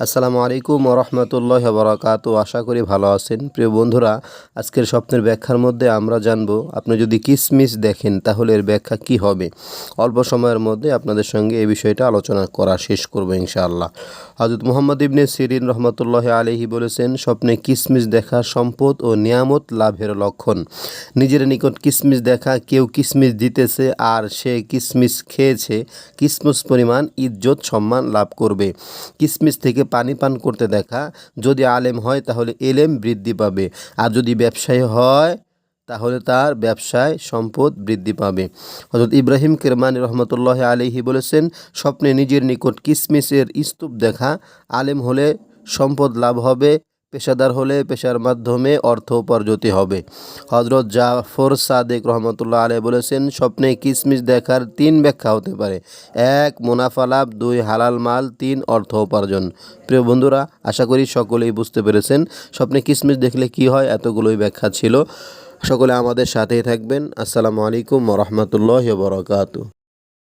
আসসালামু আলাইকুম রহমতুল্লাহ বরাকাত। আশা করি ভালো আছেন। প্রিয় বন্ধুরা, আজকের স্বপ্নের ব্যাখ্যার মধ্যে আমরা জানব, আপনি যদি কিসমিস দেখেন তাহলে এর ব্যাখ্যা কি হবে? অল্প সময়ের মধ্যে আপনাদের সঙ্গে এই বিষয়টা আলোচনা করা শেষ করব ইনশাআল্লাহ। হজরত মোহাম্মদ ইবনে সিরিন রহমতুল্লাহ আলহি বলেছেন, স্বপ্নে কিসমিস দেখা সম্পদ ও নিয়ামত লাভের লক্ষণ। নিজের নিকট কিসমিস দেখা, কেউ কিসমিস দিতেছে আর সে কিসমিস খেয়েছে, কিসমিস পরিমাণ ইজ্জত সম্মান লাভ করবে। কিসমিস থেকে পানি পান করতে দেখা। যদি আলেম হয়, তাহলে এলেম বৃদ্ধি পাবে। আর যদি ব্যবসায়ী হয়, তাহলে তার ব্যবসায় সম্পদ বৃদ্ধি পাবে। হজরত ইব্রাহিম কেরমানি রহমতুল্লাহ আলিহি বলেছেন, স্বপ্নে নিজের নিকট কিসমিসের স্তূপ দেখা। আলেম হলে সম্পদ লাভ হবে। পেশাদার হলে পেশার মাধ্যমে অর্থ উপার্জতি হবে। হজরত জাফর সাদেক রহমতুল্লাহ আলী বলেছেন, স্বপ্নে কিসমিস দেখার তিন ব্যাখ্যা হতে পারে। এক, মুনাফা লাভ। দুই, হালাল মাল। তিন, অর্থ উপার্জন। প্রিয় বন্ধুরা, আশা করি সকলেই বুঝতে পেরেছেন স্বপ্নে কিসমিস দেখলে কি হয়, এতগুলোই ব্যাখ্যা ছিল। সকলে আমাদের সাথেই থাকবেন। আসসালামু আলাইকুম রহমতুল্লাহ বরকাতু